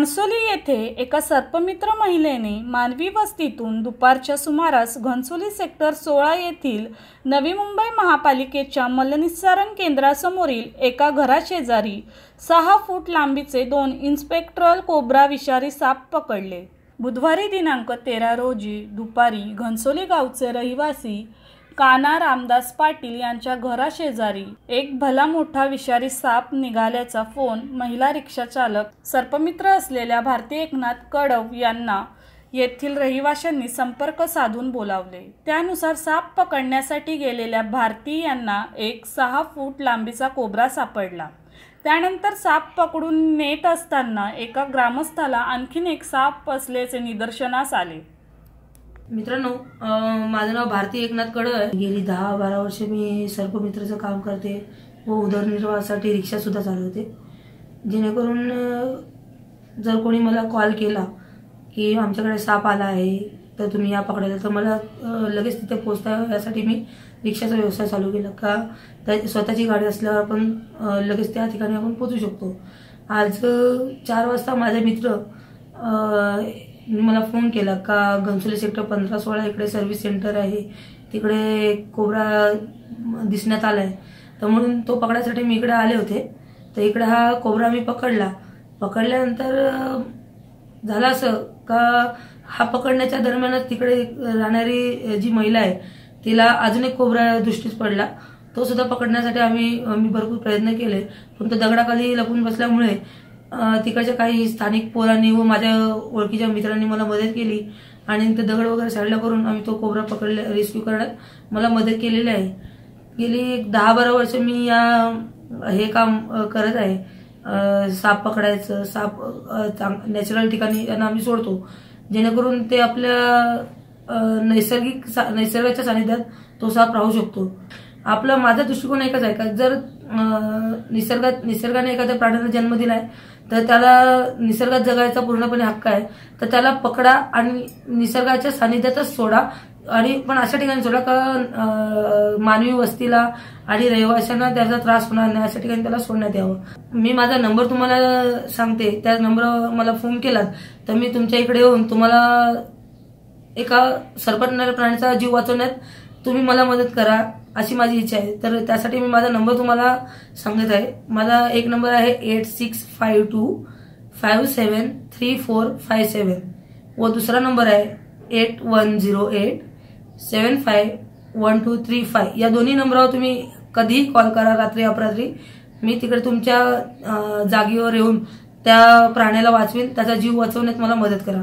घणसोली येथे एका सर्पमित्र महिलेने मानवी वस्तीतून दुपारच्या सुमारास घणसोली सेक्टर सोळा येथील नवी मुंबई महापालिकेच्या मलनिस्सारण केंद्रासमोरील एका घराशेजारी सहा फूट लांबीचे दोन इन्स्पेक्टरल कोब्रा विषारी साप पकडले. बुधवारी दिनांक तेरा रोजी दुपारी घणसोली गावचे रहिवासी काना रामदास पाटील यांच्या घराशेजारी एक भला मोठा विषारी साप निघाल्याचा फोन महिला रिक्षा चालक सर्पमित्र असलेल्या भारती एकनाथ कडव यांना येथील रहिवाशांनी संपर्क साधून बोलावले. त्यानुसार साप पकडण्यासाठी गेलेल्या भारती यांना एक सहा फूट लांबीचा कोबरा सापडला. त्यानंतर साप पकडून नेत असताना एका ग्रामस्थाला आणखीन एक साप असल्याचे निदर्शनास आले. मित्रांनो माझं नाव भारती एकनाथ कडव आहे गेली दहा बारा वर्ष मी सर्पमित्राचं काम करते व उदरनिर्वाहासाठी रिक्षा सुद्धा चालवते. जेणेकरून जर कोणी मला कॉल केला की आमच्याकडे साप आला आहे तर तुम्ही या पकडायला. तर मला लगेच तिथे पोचता यासाठी मी रिक्षाचा व्यवसाय चालू केला. का त्या स्वतःची गाडी असल्यावर आपण लगेच त्या ठिकाणी आपण पोचू शकतो. आज चार वाजता माझे मित्र मला फोन केला का घनसोली सेक्टर पंधरा सोळा इकडे सर्व्हिस सेंटर आहे. तिकडे कोबरा दिसण्यात आलाय. तर म्हणून तो पकडायसाठी मी इकडे आले होते. तर इकडे हा कोबरा मी पकडला. पकडल्यानंतर झाला झालं असं का हा पकडण्याच्या दरम्यानच तिकडे राहणारी जी महिला आहे तिला अजून एक कोबरा दृष्टीस पडला. तो सुद्धा पकडण्यासाठी आम्ही मी भरपूर प्रयत्न केले. पण तो दगडाखाली लपून बसल्यामुळे तिकडच्या काही स्थानिक पोरांनी व माझ्या ओळखीच्या मित्रांनी मला मदत केली. आणि ते दगड वगैरे साईडला करून आम्ही तो कोबरा पकडले रेस्क्यू करण्यात मला मदत केलेली आहे. गेली एक दहा बारा वर्ष मी या हे काम करत आहे. साप पकडायचं साप नॅचरल ठिकाणी यांना आम्ही सोडतो. जेणेकरून ते आपल्या नैसर्गिक सा- नैसर्गाच्या सानिध्यात तो साप राहू शकतो. आपला माझा दृष्टिकोन एकच आहे का जर निसर्गात निसर्गाने एखाद्या प्राण्याला जन्म दिलाय तर त्याला निसर्गात जगायचा पूर्णपणे हक्क आहे. तर त्याला पकडा आणि निसर्गाच्या सानिध्यातच सोडा. आणि पण अशा ठिकाणी सोडा का मानवी वस्तीला आणि रहिवाशांना त्याचा त्रास होणार नाही अशा ठिकाणी त्याला सोडण्यात यावं. मी माझा नंबर तुम्हाला सांगते. त्या नंबरवर मला फोन केलात तर मी तुमच्या इकडे येऊन तुम्हाला एका सरपटणाऱ्या प्राण्याचा जीव वाचवण्यात तुम्ही मला मदत करा अशी माझी इच्छा आहे. तर त्यासाठी मी माझा नंबर तुम्हाला सांगत आहे. माझा एक नंबर आहे eight six five two five seven three four five seven व दुसरा नंबर आहे eight one zero eight seven five one two three five या दोन्ही नंबरवर तुम्ही कधीही कॉल करा रात्री अपरात्री. मी तिकडे तुमच्या जागेवर येऊन त्या प्राण्याला वाचवीन. त्याचा जीव वाचवण्यात मला मदत करा.